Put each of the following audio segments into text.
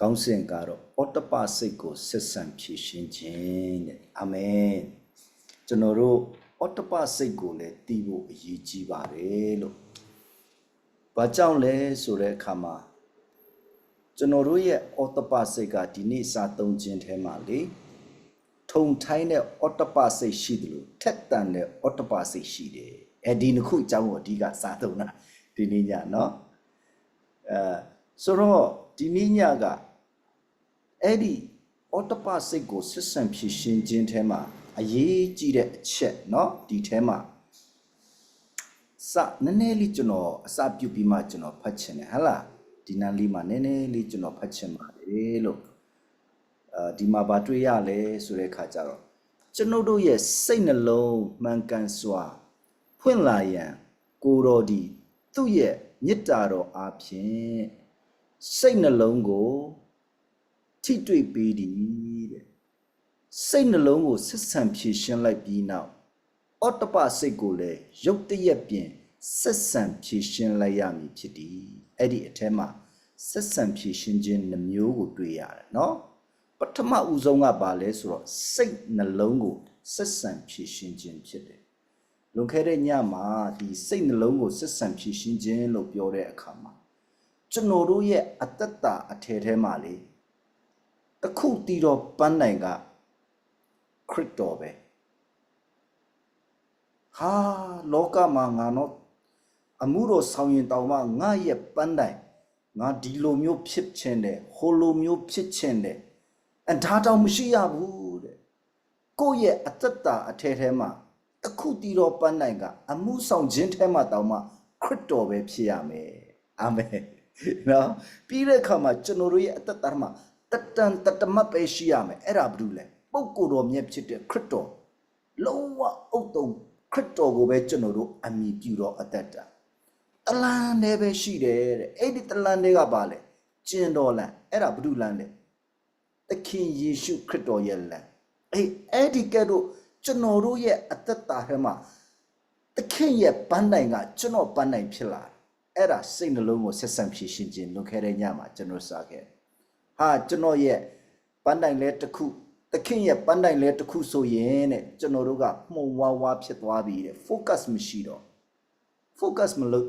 ကောင်းစဉ်ကတော့ဩတ္တပစိတ်ကိုဆက်ဆံဖြည့်ရှင်းခြင်းတဲ့အာမင်ကျွန်တော်တို့ဩတ္တပစိတ်ကိုလည်းတည်ဖို့အရေးကြီးပါတယ်လို့ဘာကြောင့်လဲဆိုတဲ့အခါမှာကျွန်တော်တို့ရဲ့ဩတ္တပစိတ်ကဒီနေ့စာသုံးခြင်းထဲမှာလေထုံထိုင်းတဲ့ဩတ္တပစိတ်ရှိတယ်လို့ထက်တန်တဲ့ဩတ္တပစိတ်ရှိတယ်အဲဒီနှစ်ခုအကြောင်းကိုအဓိကစာသုံးတာဒီနေ့ညเนาะ အဲဆိုတော့ဒီနေ့ညက အဲ့ဒီအော်တပစိတ်ကိုစစ်ဆန်ဖြစ်ရှင်းခြင်းထဲမှာအရေးကြီးတဲ့အချက်เนาะဒီထဲမှာစနည်းနည်းလေးကျွန်တော်အစပြုတ်ပြီးမှကျွန်တော်ဖတ်ချင်တယ်ဟဟလားဒီနန်းလေးမှာနည်းနည်းလေးကျွန်တော်ဖတ်ချင်ပါတယ်လို့အဲဒီမှာဗာတွေ့ရလဲဆိုတဲ့ခါကျတော့ကျွန်ုပ်တို့ရဲ့စိတ်နှလုံးမှန်ကန်စွာဖွင့်လာရန်ကိုယ်တော်ဒီသူ့ရဲ့မေတ္တာတော်အားဖြင့်စိတ်နှလုံးကို ထိတွေ့ပေးသည်တဲ့စိတ်နှလုံးကိုဆက်ဆံဖြည့်ရှင်းလိုက်ပြီးနောက်အောတ္တပစိတ်ကိုလည်းရုတ်တရက်ပြင်ဆက်ဆံဖြည့်ရှင်းလိုက်ရမည်ဖြစ်သည်အဲ့ဒီအထက်မှာဆက်ဆံဖြည့်ရှင်းခြင်းနှမျိုးကိုတွေ့ရတယ်နော်ပထမဦးဆုံးကဘာလဲဆိုတော့စိတ်နှလုံးကိုဆက်ဆံဖြည့်ရှင်းခြင်းဖြစ်တယ်လွန်ခဲ့တဲ့ညမှာဒီစိတ်နှလုံးကိုစစ်ဆန်ဖြည့်ရှင်းခြင်းလို့ပြောတဲ့အခါမှာကျွန်တော်တို့ရဲ့အတ္တတာအထည်ထဲမှာလေ တစ်ခုတည်တော့ပန်းနိုင်ကခရစ်တော်ပဲဟာလောကမှာငါတော့အမှုတော်ဆောင်ရင်တောင်မှငါရဲ့ပန်းတိုင်ငါဒီလိုမျိုးဖြစ်ခြင်းတယ်ဟိုလိုမျိုးဖြစ်ခြင်းတယ်အဒါတောင်မရှိရဘူးတဲ့ကိုယ့်ရဲ့အတ္တတာအထဲထဲမှာတစ်ခုတည်တော်ပန်းနိုင်ကအမှုဆောင်ခြင်းထဲမှာတောင်မှခရစ်တော်ပဲဖြစ်ရမယ်အာမင်နော်ပြီးတဲ့အခါမှာကျွန်တော်တို့ရဲ့အတ္တတာမှာ တတန်တတမတ်ပဲရှိရမယ်အဲ့ဒါဘာလို့လဲပုဂ္ဂိုလ်တော်မြတ်ဖြစ်တဲ့ခရစ်တော်လုံးဝအုတ်တုံခရစ်တော်ကိုပဲကျွန်တော်တို့အမိပြုတော်အတ္တတာတလန်တည်းပဲရှိတယ်တဲ့အဲ့ဒီတလန်တည်းကပါလေကျင်တော်လန်အဲ့ဒါဘာလို့လန်လဲသခင်ယေရှုခရစ်တော်ရဲ့လမ်းအေးအဲ့ဒီကဲ့သို့ကျွန်တော်တို့ရဲ့အသက်တာထဲမှာသခင်ရဲ့ပန်းတိုင်ကကျွန်တော်ပန်းတိုင်ဖြစ်လာတယ်အဲ့ဒါစိတ်နှလုံးကိုဆက်ဆံဖြည့်ရှင်ခြင်းလွန်ခဲ့တဲ့ညမှာကျွန်တော်စားခဲ့တယ် ဟာကျွန်တော်ရဲ့ပန်းတိုင်လဲတစ်ခုသခင်ရဲ့ပန်းတိုင်လဲတစ်ခုဆိုရင်တဲ့ကျွန်တော်တို့ကမှုံဝါးဝါဖြစ်သွားပြီတဲ့ focus မရှိတော့ focus မလုပ်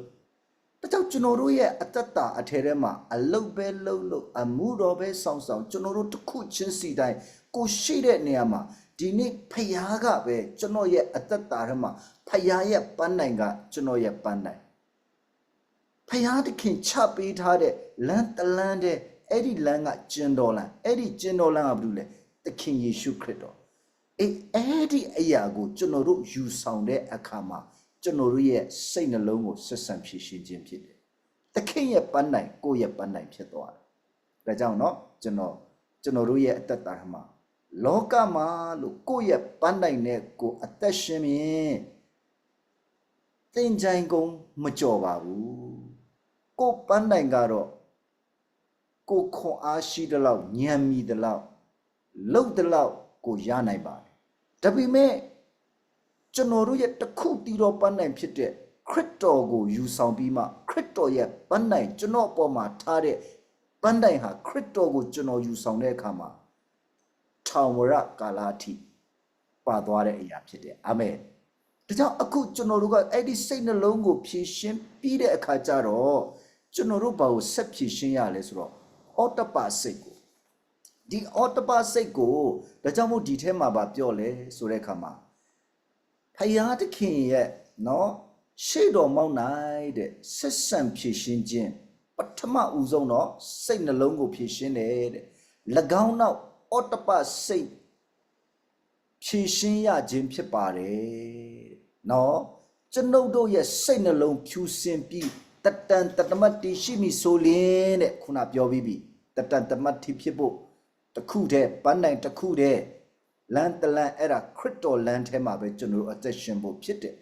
ဒါကြောင့်ကျွန်တော်တို့ရဲ့အတ္တတာအထဲထဲမှာအလုတ်ပဲလှုပ်လို့အမှုတော်ပဲစောင့်ဆောင်ကျွန်တော်တို့တစ်ခုချင်းစီတိုင်းကိုရှိတဲ့နေရာမှာဒီနေ့ဖယားကပဲကျွန်တော်ရဲ့အတ္တတာထဲမှာဖယားရဲ့ပန်းနိုင်ကကျွန်တော်ရဲ့ပန်းနိုင်ဖယားတခင်ချပေးထားတဲ့လမ်းတလမ်းတဲ့ အဲ့ဒီလမ်းကကျင်တော်လမ်းအဲ့ဒီကျင်တော်လမ်းကဘာလို့လဲသခင်ယေရှုခရစ်တော် အေးအဲ့ဒီအရာကိုကျွန်တော်တို့ယူဆောင်တဲ့အခါမှာကျွန်တော်တို့ရဲ့စိတ်နှလုံးကိုဆက်ဆံဖြည့်ရှင်းခြင်းဖြစ်တယ်။သခင်ရဲ့ပန်းနိုင်ကိုယ့်ရဲ့ပန်းနိုင်ဖြစ်သွားတယ်။ဒါကြောင့်เนาะကျွန်တော်ကျွန်တော်တို့ရဲ့အသက်တာမှာလောကမှာလို့ကိုယ့်ရဲ့ပန်းနိုင်နဲ့ကိုယ်အသက်ရှင်မြင်သင်ချိုင်ကုန်မကြော်ပါဘူး။ကိုယ်ပန်းနိုင်ကတော့ ကိုယ်ခွန်အားရှိတဲ့လောက်ညံမီတဲ့လောက်လှုပ်တဲ့လောက်ကိုရနိုင်ပါတယ်။ဒါပေမဲ့ကျွန်တော်တို့ရဲ့တစ်ခုတီတော်ပန်းနိုင်ဖြစ်တဲ့ခရစ်တော်ကိုယူဆောင်ပြီးမှခရစ်တော်ရဲ့ပန်းနိုင်ကျွန်တော်အပေါ်မှာထားတဲ့ပန်းတိုင်ဟာခရစ်တော်ကိုကျွန်တော်ယူဆောင်တဲ့အခါမှာထောင်ဝရကာလာအထိပါသွားတဲ့အရာဖြစ်တယ်အာမင်ဒါကြောင့်အခုကျွန်တော်တို့ကအဲ့ဒီစိတ်နှလုံးကိုဖြည့်ရှင်းပြီးတဲ့အခါကျတော့ကျွန်တော်တို့ဘာကိုဆက်ဖြည့်ရှင်းရလဲဆိုတော့ အော်တပစိတ်ကိုဒီအော်တပစိတ်ကိုဒါကြောင့်မို့ဒီထဲမှာဗာပြောလဲဆိုတဲ့အခါမှာဖယားသခင်ရဲ့နော်ရှေ့တော်မောင်းနိုင်တဲ့ဆက်ဆံဖြည့်ရှင်းခြင်းပထမဦးဆုံးတော့စိတ်နှလုံးကိုဖြည့်ရှင်းတယ်တဲ့၎င်းနောက်အော်တပစိတ်ဖြည့်ရှင်းရခြင်းဖြစ်ပါတယ်နော်ကျွန်ုပ်တို့ရဲ့စိတ်နှလုံးဖြူစင်ပြီးတတန်တတမတ်တီရှိမီဆိုလင်းတဲ့ခုနပြောပြီးပြီ တတန်တမတ်တီဖြစ်ဖို့တစ်ခုတည်းပန်းနိုင်တစ်ခုတည်းလမ်းတလန်အဲ့ဒါခရစ်တော်လမ်းထဲမှာပဲကျွန်တော်တို့အသက်ရှင်ဖို့ဖြစ်တယ်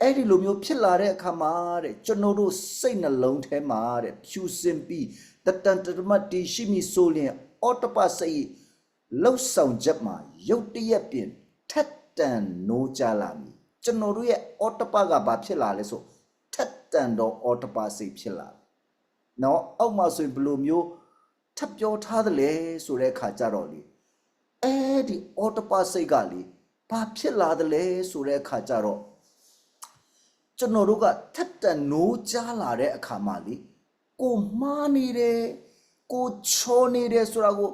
အဲ့ဒီလိုမျိုးဖြစ်လာတဲ့အခါမှာတဲ့ကျွန်တော်တို့စိတ်နှလုံးထဲမှာတဲ့ဖြူစင်ပြီးတတန်တမတ်တီရှိမီဆိုရင်အော်တပစိတ်လှုပ်ဆောင်ချက်မှာရုတ်တရက်ပြင်ထက်တန်နိုးကြလာမည်ကျွန်တော်တို့ရဲ့အော်တပကဘာဖြစ်လာလဲဆိုထက်တန်တော့အော်တပစိတ်ဖြစ်လာတယ်နော်အောက်မှာဆိုရင်ဘယ်လိုမျိုး ထပ်ပြောထားတယ်လေဆိုတဲ့ခါကြတော့လေအဲ့ဒီအော်တပါစိတ်ကလေဘာဖြစ်လာတယ်လဲဆိုတဲ့ခါကြတော့ကျွန်တော်တို့ကထပ်တန်နိုးကြားလာတဲ့အခါမှာလေကိုမှားနေတယ်ကိုချောနေတယ်ဆိုတာကို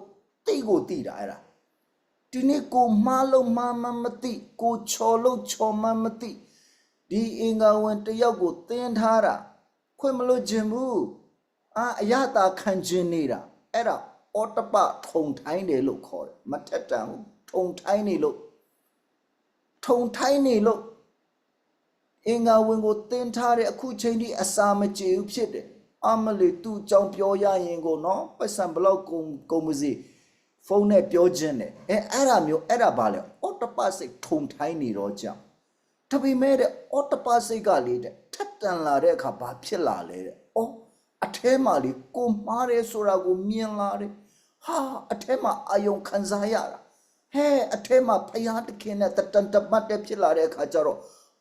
သိကိုသိတာအဲ့ဒါဒီနေ့ကိုမားလုံးမာမမသိကိုချော်လုံးချော်မမသိဒီအင်္ဂါဝင်တစ်ယောက်ကိုတင်းထားတာခွင့်မလို့ခြင်းဘူးအာအရသာခံခြင်းနေတာ အဲ့ဒါအော်တပထုံထိုင်းတယ်လို့ခေါ်တယ်မထက်တန်ဘူးထုံထိုင်းနေလို့ထုံထိုင်းနေလို့အင်္ဂါဝင်ကိုတင်းထားတဲ့အခုချိန်ထိအစာမကြေဘူးဖြစ်တယ်အမလီသူ့အကြောင်းပြောရရင်ကိုနော်ပတ်စံဘလောက်ကုန်ကုန်မစီဖုန်းနဲ့ပြောခြင်းနဲ့အဲအဲ့ဒါမျိုးအဲ့ဒါဘာလဲအော်တပစိတ်ထုံထိုင်းနေတော့ကြောင့်တပိမဲ့တဲ့အော်တပစိတ်ကလေးတဲ့ထက်တန်လာတဲ့အခါဘာဖြစ်လာလဲတဲ့အော် အထဲမှာလေကိုမှားတယ်ဆိုတာကိုမြင်လာတယ်ဟာအထဲမှာအာယုံခံစားရတာဟဲအထဲမှာဖယားတခင်နဲ့တတန်တမတ်တဲ့ဖြစ်လာတဲ့အခါကျတော့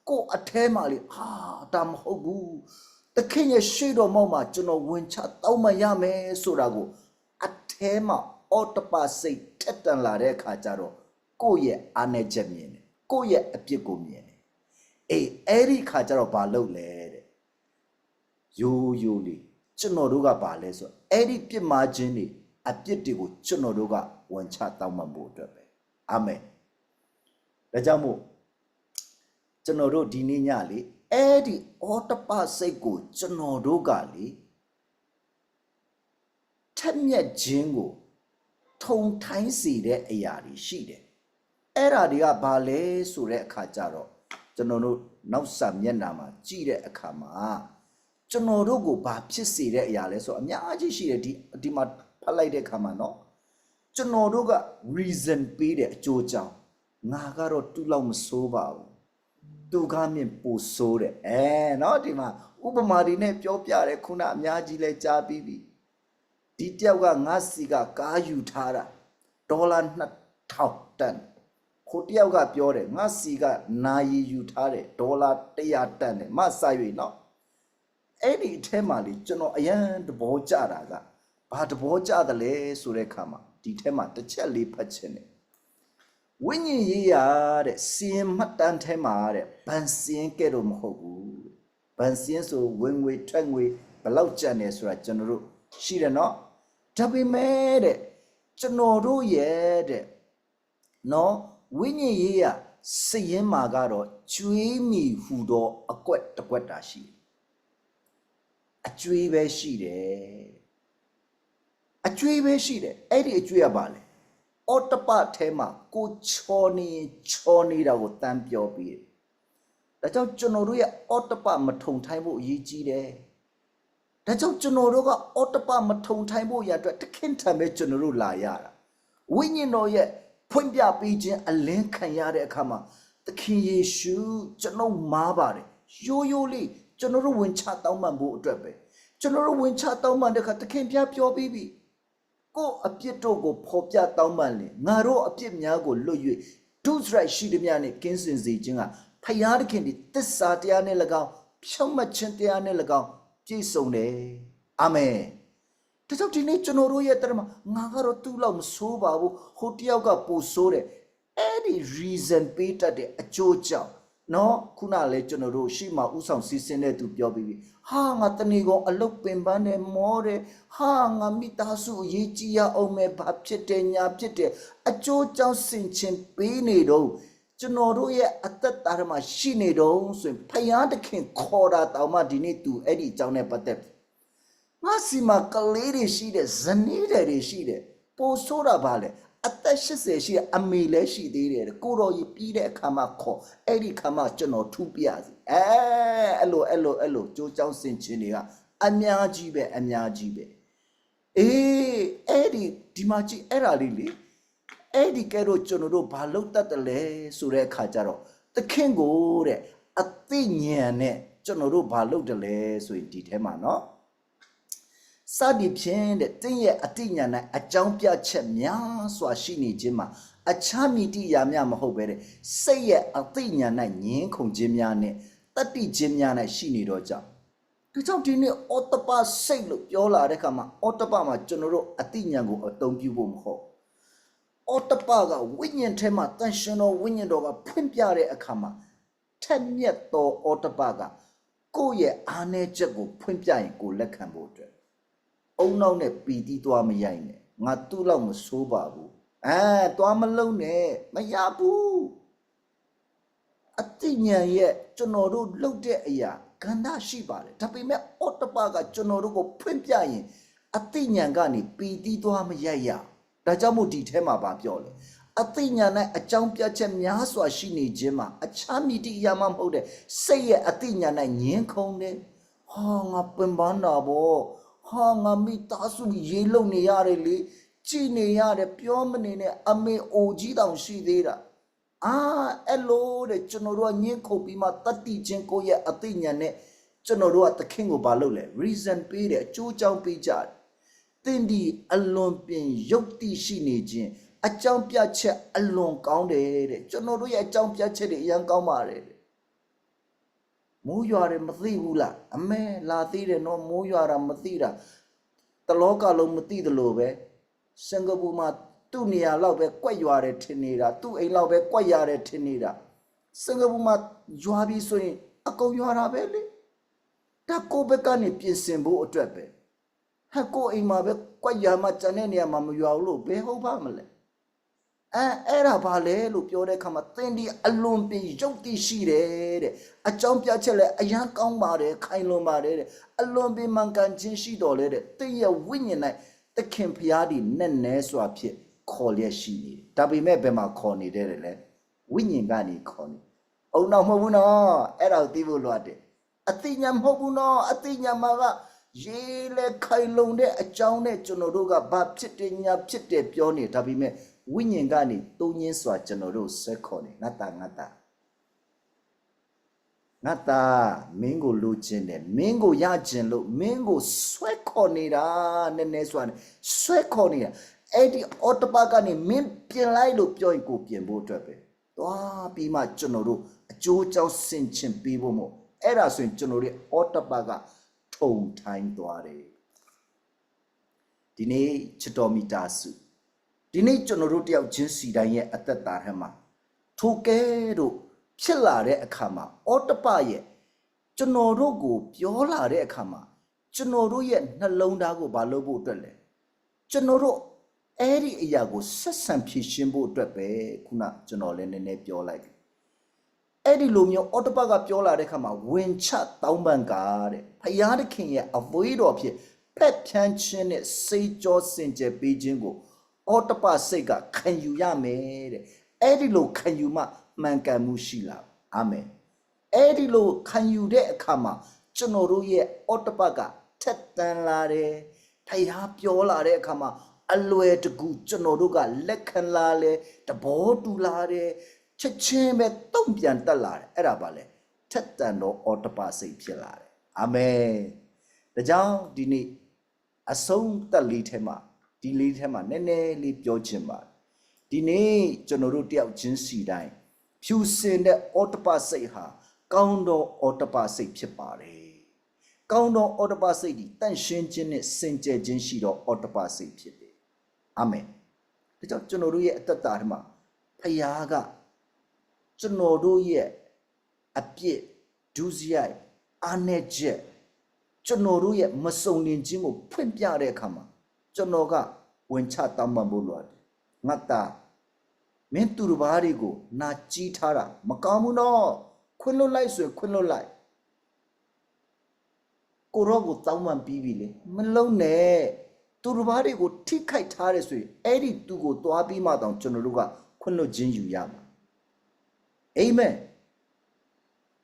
ကိုအထဲမှာလေဟာဒါမဟုတ်ဘူးသခင်ရဲ့ရှေ့တော်မောက်မှာကျွန်တော်ဝင်ချတောင်းမရမယ်ဆိုတာကိုအထဲမှာအော်တပါစိတ်ထက်တန်လာတဲ့အခါကျတော့ကိုယ့်ရဲ့အားနည်းချက်မြင်တယ်ကိုယ့်ရဲ့အပြစ်ကိုမြင်တယ်အေးအဲ့ဒီခါကျတော့ဘာလုပ်လဲတဲ့ယိုးယိုးလေး ကျွန်တော်တို့ကဘာလဲဆိုတော့အဲ့ဒီပြစ်မှားခြင်းတွေအပြစ်တွေကိုကျွန်တော်တို့ကဝင်ချတောင်းမှဖို့အတွက်ပဲအာမင်ဒါကြောင့်မို့ကျွန်တော်တို့ဒီနေ့ညလေအဲ့ဒီအော်တပစိတ်ကိုကျွန်တော်တို့ကလေထက်မြက်ခြင်းကိုထုံထိုင်းစေတဲ့အရာတွေရှိတယ်အဲ့ဓာတွေကဘာလဲဆိုတဲ့အခါကျတော့ကျွန်တော်တို့နောက်ဆံမျက်နှာမှာကြည့်တဲ့အခါမှာ ကျွန်တော်တို့ကိုဘာဖြစ်စေတဲ့အရာလဲဆိုတော့အများကြီးရှိတယ်ဒီဒီမှာဖတ်လိုက်တဲ့အခါမှာเนาะ ကျွန်တော်တို့က reason ပေးတဲ့အကျိုးကြောင့်ငါကတော့တူလောက်မစိုးပါဘူးသူကမြင်ပူဆိုးတယ်အဲเนาะဒီမှာဥပမာတွေနဲ့ပြောပြတယ်ခုနအများကြီးလဲကြားပြီးပြီဒီတယောက်ကငါစီကကားယူထားတာဒေါ်လာ2000တန်ခိုတယောက်ကပြောတယ်ငါစီကနာယီယူထားတယ်ဒေါ်လာ100တန်တယ်မဆာ၍เนาะ အဲ့ဒီအထဲမှာလေကျွန်တော်အရန်သဘောကျတာကဘာသဘောကျတယ်လဲဆိုတဲ့အခါမှာဒီထဲမှာတစ်ချက်လေးဖတ်ချင်တယ်ဝိညာဉ်ရေးရတဲ့စီရင်မှတ်တမ်းထဲမှာတဲ့ဗန်စီရင်ကဲတော့မဟုတ်ဘူးဗန်စီရင်ဆိုဝင်ငွေထွက်ငွေဘယ်လောက်ကျန်တယ်ဆိုတာကျွန်တော်တို့ရှိတယ်နော်ဒါပေမဲ့တဲ့ကျွန်တော်တို့ရဲ့တဲ့နော်ဝိညာဉ်ရေးရစည်ရင်မှာကတော့ကျွေးမိဟူသောအကွက်တစ်ကွက်တာရှိတယ် အကျွေးပဲရှိတယ်အကျွေးပဲရှိတယ်အဲ့ဒီအကျွေးကဘာလဲအော်တပထဲမှာကိုချောနေရင်ချောနေတာကိုတန်းပြောပြီးတယ်ဒါကြောင့်ကျွန်တော်တို့ရဲ့အော်တပမထုံထိုင်းဖို့အရေးကြီးတယ်ဒါကြောင့်ကျွန်တော်တို့ကအော်တပမထုံထိုင်းဖို့ရအတွက်တခင်ထံပဲကျွန်တော်တို့လာရတာဝိညာဉ်တော်ရဲ့ဖွင့်ပြပေးခြင်းအလင်းခံရတဲ့အခါမှာသခင်ယေရှုကျွန်တော်မားပါတယ်ရိုးရိုးလေး ကျွန်တော်တို့ဝင်ချတောင်းပန်ဖို့အတွက်ပဲကျွန်တော်တို့ဝင်ချတောင်းပန်တဲ့အခါသခင်ပြပြောပြီးပြီကိုယ့်အပြစ်တို့ကိုဖော်ပြတောင်းပန်လင်ငါတို့အပြစ်များကိုလွတ်၍ဒုစရိုက်ရှိသည်များနှင့်ကင်းစင်စေခြင်းကဖယားသခင်ဒီတစ္ဆာတရားနဲ့၎င်းဖြောင့်မတ်ခြင်းတရားနဲ့၎င်းပြည့်စုံတယ်အာမင်ဒါကြောင့်ဒီနေ့ကျွန်တော်တို့ရဲ့တရမငါကတော့သူ့လောက်မဆိုးပါဘူးဟိုတယောက်ကပိုဆိုးတယ်အဲ့ဒီ reason ပေးတတ်တဲ့အကျိုးကြောင့် နော်ခုနလဲကျွန်တော်တို့ရှေ့မှာဥဆောင်စီစဉ်တဲ့သူပြောပြီးပြီဟာငါတဏီကောင်အလုတ်ပင်ပန်းတယ်မောတယ်ဟာငါမိသားစုအရေးကြီးရအောင်မဲ့ဘာဖြစ်တယ်ညာဖြစ်တယ်အကျိုးကြောင့်ဆင်ခြင်ပေးနေတော့ကျွန်တော်တို့ရဲ့အသက်တာထဲမှာရှိနေတော့ဆိုရင်ဖယားသခင်ခေါ်တာတောင်မှဒီနေ့သူအဲ့ဒီအကြောင်းနဲ့ပတ်သက်ပြီငါစီမှာကလေးတွေရှိတယ်ဇနီးတွေရှိတယ်ပိုဆိုးတာပါလေအ သက်80ရှိတဲ့အမေလည်းရှိသေးတယ်ကိုတော်ကြီးပြီးတဲ့အခါမှာခေါ်အဲ့ဒီခါမှာကျွန်တော်ထူပြစီအဲအဲ့လိုအဲ့လိုအဲ့လိုကြိုးကြောင်းစင်ချင်းတွေကအများကြီးပဲအများကြီးပဲအေးအဲ့ဒီဒီမှာကြည့်အဲ့ဒါလေးလေအဲ့ဒီကဲတော့ကျွန်တော်တို့ဘာလုပ်တတ်တယ်လဲဆိုတဲ့အခါကျတော့သခင်ကိုတဲ့အသိဉာဏ်နဲ့ကျွန်တော်တို့ဘာလုပ်တယ်လဲဆိုရင်ဒီထဲမှာเนาะ စသည်ဖြင့်တဲ့တင်းရဲ့အတိညာ၌အကြောင်းပြချက်များစွာရှိနေခြင်းမှာအခြားမိတိယာများမဟုတ်ပဲတဲ့စိတ်ရဲ့အတိညာ၌ညင်းခုန်ခြင်းများနဲ့တတ္တိခြင်းများ၌ရှိနေတော့ကြောင့်ဒါကြောင့်ဒီနေ့အော်တပစိတ်လို့ပြောလာတဲ့အခါမှာအော်တပမှာကျွန်တော်တို့အတိညာဉ်ကိုအသုံးပြုဖို့မဟုတ်အော်တပကဝိညာဉ်ထဲမှာတန်ရှင်တော်ဝိညာဉ်တော်ကဖွင့်ပြတဲ့အခါမှာထက်မြက်သောအော်တပကကိုယ့်ရဲ့အားနည်းချက်ကိုဖွင့်ပြရင်ကိုယ်လက်ခံဖို့အတွက် အုံနောက်နဲ့ပီတီးသွားမရိုက်နဲ့ငါသူ့လောက်မဆိုးပါဘူးအဲသွားမလုံးနဲ့မရဘူးအတိညာဉ်ရဲ့ကျွန်တော်တို့လှုပ်တဲ့အရာကန္တာရှိပါတယ်ဒါပေမဲ့အော်တပါကကျွန်တော်တို့ကိုဖွင့်ပြရင်အတိညာဉ်ကနေပီတီးသွားမရိုက်ရဒါကြောင့်မို့ဒီထဲမှာဗာပြောလေအတိညာဉ်နဲ့အကြောင်းပြချက်များစွာရှိနေခြင်းမှာအခြားမိတိအရာမှမဟုတ်တဲ့စိတ်ရဲ့အတိညာဉ်နဲ့ညင်းခုန်တယ်ဟာငါပင်ပန်းတာဗော ဟာငါမိသားစုရေးလုံနေရတယ်လေကြည်နေရတယ်ပြောမနေနဲ့အမေအိုကြီးတောင်ရှိသေးတာအာအဲ့လိုတဲ့ကျွန်တော်တို့ကညှင်းခုတ်ပြီးမှတတ်တိချင်းကိုယ့်ရဲ့အသိဉာဏ်နဲ့ကျွန်တော်တို့ကသခင်ကိုဘာလုပ်လဲ reason ပေးတယ်အကျိုးကြောင့်ပေးကြတယ်။တင်းဒီအလွန်ပင်ယုတ်တိရှိနေခြင်းအကြောင်းပြချက်အလွန်ကောင်းတယ်တဲ့ကျွန်တော်တို့ရဲ့အကြောင်းပြချက်တွေအရင်ကောင်းပါတယ်တဲ့ မိုးရွာတယ်မသိဘူးလားအမဲလာသေးတယ်နော်မိုးရွာတာမသိတာတလောကလုံးမသိတယ်လို့ပဲစင်ကာပူမှာသူ့နေရာလောက်ပဲကွက်ရွာတယ်ထင်နေတာသူ့အိမ်လောက်ပဲကွက်ရတယ်ထင်နေတာစင်ကာပူမှာရွာပြီးဆိုရင်အကုန်ရွာတာပဲလေဒါကိုယ့်ဘက်ကနေပြင်ဆင်ဖို့အတွက်ပဲဟဲ့ကိုယ့်အိမ်မှာပဲကွက်ရွာမှကျန်တဲ့နေရာမှာမရွာဘူးလို့ဘယ်ဟုတ်ပါမလဲ အဲအဲ့ဒါဘာလဲလို့ပြောတဲ့အခါမှာသင်ဒီအလွန်ပြင်ရုပ်တည်ရှိတယ်တဲ့အကြောင်းပြချက်လဲအရန်ကောင်းပါတယ်ခိုင်လွန်ပါတယ်တဲ့အလွန်ပြင်မှန်ကန်ခြင်းရှိတော်လဲတဲ့သင်ရဲ့ဝိညာဉ်၌သခင်ဖျားဒီနဲ့နဲစွာဖြစ်ခေါ်လျက်ရှိနေတယ်ဒါပေမဲ့ဘယ်မှာခေါ်နေတယ်လဲဝိညာဉ်ကနေခေါ်နေအုံတော့မဟုတ်ဘူးနော်အဲ့ဒါကိုသိဖို့လိုအပ်တယ်အတိညာမဟုတ်ဘူးနော်အတိညာမှာကရေးလေခိုင်လုံတဲ့အကြောင်းနဲ့ကျွန်တော်တို့ကဘာဖြစ်တယ်ညာဖြစ်တယ်ပြောနေဒါပေမဲ့ ဝိညာဉ်ကနေတုံးရင်းစွာကျွန်တော်တို့ဆက်ခေါ်နေငါတာငါတာငါတာမင်းကိုလိုချင်တယ်မင်းကိုရချင်လို့မင်းကိုဆွဲခေါ်နေတာနည်းနည်းစွာနဲ့ဆွဲခေါ်နေတာအဲ့ဒီအော်တပါကနေမင်းပြင်လိုက်လို့ပြောရင်ကိုပြင်ဖို့အတွက်ပဲသွားပြီးမှကျွန်တော်တို့အကျိုးကြောင့်ဆင်ခြင်ပေးဖို့မို့အဲ့ဒါဆိုရင်ကျွန်တော်တို့အော်တပါကထုံထိုင်းသွားတယ်ဒီနေ့ချစ်တော်မီတာစု ဒီနေ့ကျွန်တော်တို့တယောက်ချင်းစီတိုင်းရဲ့အသက်တာထဲမှာထိုကဲတို့ဖြစ်လာတဲ့အခါမှာအောတပရဲ့ကျွန်တော်တို့ကိုပြောလာတဲ့အခါမှာကျွန်တော်တို့ရဲ့နှလုံးသားကိုမလုပ်ဖို့အတွက်လဲကျွန်တော်တို့အဲ့ဒီအရာကိုဆက်ဆံဖြည့်ရှင်းဖို့အတွက်ပဲခုနကျွန်တော်လည်းနည်းနည်းပြောလိုက်တယ်အဲ့ဒီလိုမျိုးအော်တပတ်ကပြောလာတဲ့ခါမှာဝင်ချတောင်းပန်ကားတဲ့ဖယားသခင်ရဲ့အဝေးတော်ဖြစ်ဖက်ဖြန်းခြင်းနဲ့စိတ်ကြောစင်ကြယ်ပေးခြင်းကို အော်တပတ်စိတ်ကခံယူရမယ်တဲ့အဲ့ဒီလိုခံယူမှမှန်ကန်မှုရှိလာအာမင်အဲ့ဒီလိုခံယူတဲ့အခါမှာကျွန်တော်တို့ရဲ့အော်တပတ်ကထက်တန်လာတယ်ဖယားပြောလာတဲ့အခါမှာအလွယ်တကူကျွန်တော်တို့ကလက်ခံလာလဲတဘောတူလာတယ်ချက်ချင်းပဲတုံ့ပြန်တက်လာတယ်အဲ့ဒါပါလေထက်တန်တော့အော်တပါစိတ်ဖြစ်လာတယ်အာမင်ဒါကြောင့်ဒီနေ့အဆုံးသက်လေးထဲမှာ ဒီလေးထဲမှာနည်းနည်းလေးပြောချင်ပါတယ်ဒီနေ့ကျွန်တော်တို့တယောက်ချင်းစီတိုင်းဖြူစင်တဲ့အော်တပါစိတ်ဟာကောင်းသောအော်တပါစိတ်ဖြစ်ပါတယ်ကောင်းသောအော်တပါစိတ်ဒီတန့်ရှင်းခြင်းနဲ့စင်ကြယ်ခြင်းရှိသောအော်တပါစိတ်ဖြစ်တယ်အာမင်ဒါကြောင့်ကျွန်တော်တို့ရဲ့အသက်တာထဲမှာဖခင်ကကျွန်တော်တို့ရဲ့အပြစ်ဒုစရိုက်အာနယ်ချက်ကျွန်တော်တို့ရဲ့မစုံလင်ခြင်းကိုဖွင့်ပြတဲ့အခါမှာ ကျွန်တော်ကဝင်ချတောင်းပန်ဖို့လိုတယ်ငါတာမင်းသူတစ်ပါးတွေကိုနာကြီးထားတာမကောင်းဘူးနော်ခွင့်လွတ်လိုက်ဆိုရင်ခွင့်လွတ်လိုက်ကိုရောကိုတောင်းပန်ပြီးပြီလေမလုံးနဲ့သူတစ်ပါးတွေကိုထိခိုက်ထားတယ်ဆိုရင်အဲ့ဒီသူကိုသွားပြီးမှတောင်ကျွန်တော်တို့ကခွင့်လွတ်ခြင်းယူရမှာအာမင်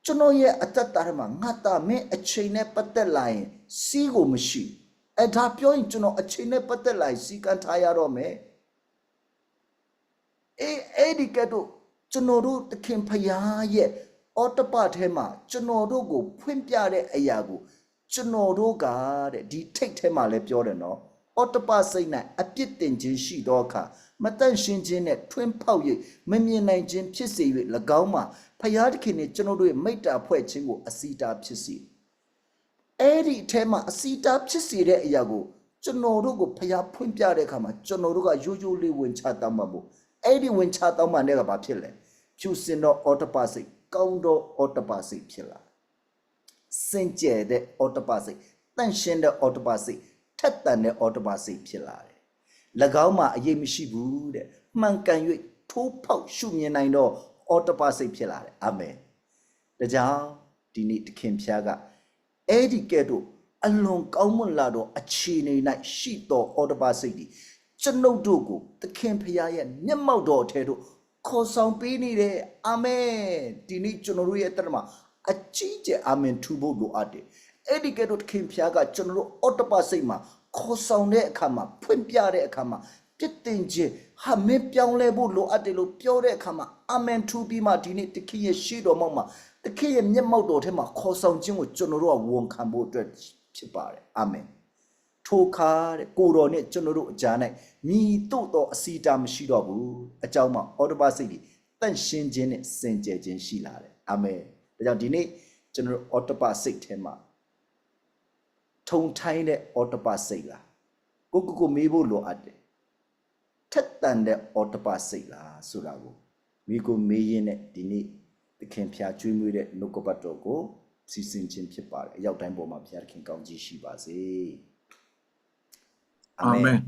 ကျွန်တော်ရဲ့အသက်တာထဲမှာငါတာမင်းအချိန်နဲ့ပတ်သက်လာရင်စီးကိုမရှိ အဲ့ဒါပြောရင်ကျွန်တော်အချိန်နဲ့ပတ်သက်လာရင်စီကံထားရတော့မယ်အေးအဲ့ဒီကဲတော့ကျွန်တော်တို့သခင်ဖရာရဲ့အော်တပထဲမှာကျွန်တော်တို့ကို ဖွင့်ပြတဲ့အရာကိုကျွန်တော်တို့ကတဲ့ဒီထိတ်ထဲမှာလည်းပြောတယ်နော်အော်တပစိတ်၌အပြစ်တင်ခြင်းရှိသောအခါမတန့်ရှင်းခြင်းနဲ့ထွင်းဖောက်၍မမြင်နိုင်ခြင်းဖြစ်စေ၍၎င်းမှာဖယားသခင်နှင့်ကျွန်တော်တို့ရဲ့မိတ္တာဖွဲ့ခြင်းကိုအစီတာဖြစ်စေ အဲ့ဒီအထဲမှာအစီတာဖြစ်စေတဲ့အရာကိုကျွန်တော်တို့ကိုဖျားဖွင့်ပြတဲ့အခါမှာကျွန်တော်တို့ကရိုးရိုးလေးဝင်ချတောင်းပါမို့အဲ့ဒီဝင်ချတောင်းပါတဲ့ကဘာဖြစ်လဲဖြူစင်တော့အော်တပါစိတ်ကောင်းတော့အော်တပါစိတ်ဖြစ်လာစင်ကြယ်တဲ့အော်တပါစိတ်တန့်ရှင်းတဲ့အော်တပါစိတ်ထက်တန်တဲ့အော်တပါစိတ်ဖြစ်လာတယ်၎င်းမှာအရေးမရှိဘူးတဲ့မှန်ကန်၍ထိုးဖောက်ရှုမြင်နိုင်တော့အော်တပါစိတ်ဖြစ်လာတယ်အာမင်ဒါကြောင့်ဒီနေ့တခင်ဖျားက အဲ့ဒီကဲ့သို့အလွန်ကောင်းမွန်လာတော့အခြေအနေ၌ရှိတော်အော်တပါစိတ်ဒီကျွန်ုပ်တို့ကိုတခင်ဖျားရဲ့မျက်မှောက်တော်အထဲသို့ခေါ်ဆောင်ပေးနေတယ်အာမင်ဒီနေ့ကျွန်တော်တို့ရဲ့တက်မှာအကြီးကျယ်အာမင်ထူဖို့လိုအပ်တယ်အဲ့ဒီကဲ့သို့တခင်ဖျားကကျွန်တော်တို့အော်တပါစိတ်မှာခေါ်ဆောင်တဲ့အခါမှာဖွင့်ပြတဲ့အခါမှာပြစ်တင်ခြင်းဟာမင်းပြောင်းလဲဖို့လိုအပ်တယ်လို့ပြောတဲ့အခါမှာအာမင်ထူပြီးမှဒီနေ့တခင်ရဲ့ရှေ့တော်မှာ တခင်ရဲ့မျက်မှောက်တော်ထဲမှာခေါ်ဆောင်ခြင်းကိုကျွန်တော်တို့ကဝန်ခံဖို့အတွက်ဖြစ်ပါတယ်အာမင်ထိုခါတဲ့ကိုတော်နဲ့ကျွန်တော်တို့အကြား၌မြည်တို့သောအစီတာမရှိတော့ဘူးအကြောင်းမှာအော်တပါစိတ်တွေတန့်ရှင်းခြင်းနဲ့စင်ကြယ်ခြင်းရှိလာတယ်အာမင်ဒါကြောင့်ဒီနေ့ကျွန်တော်တို့အော်တပါစိတ်ထဲမှာထုံထိုင်းတဲ့အော်တပါစိတ်လားကိုကိုကိုမေးဖို့လိုအပ်တယ်ထက်တန်တဲ့အော်တပါစိတ်လားဆိုတာကိုမိကိုမေးရင်းနဲ့ဒီနေ့သ ခင်ဖျားကျွေးမွေးတဲ့နှုတ်ကပတ်တော်ကိုစီစဉ်ခြင်းဖြစ်ပါတယ်အရောက်တိုင်းပေါ်မှာဖျားသခင်ကောင်းကြီးရှိပါစေအာအာမင်မင်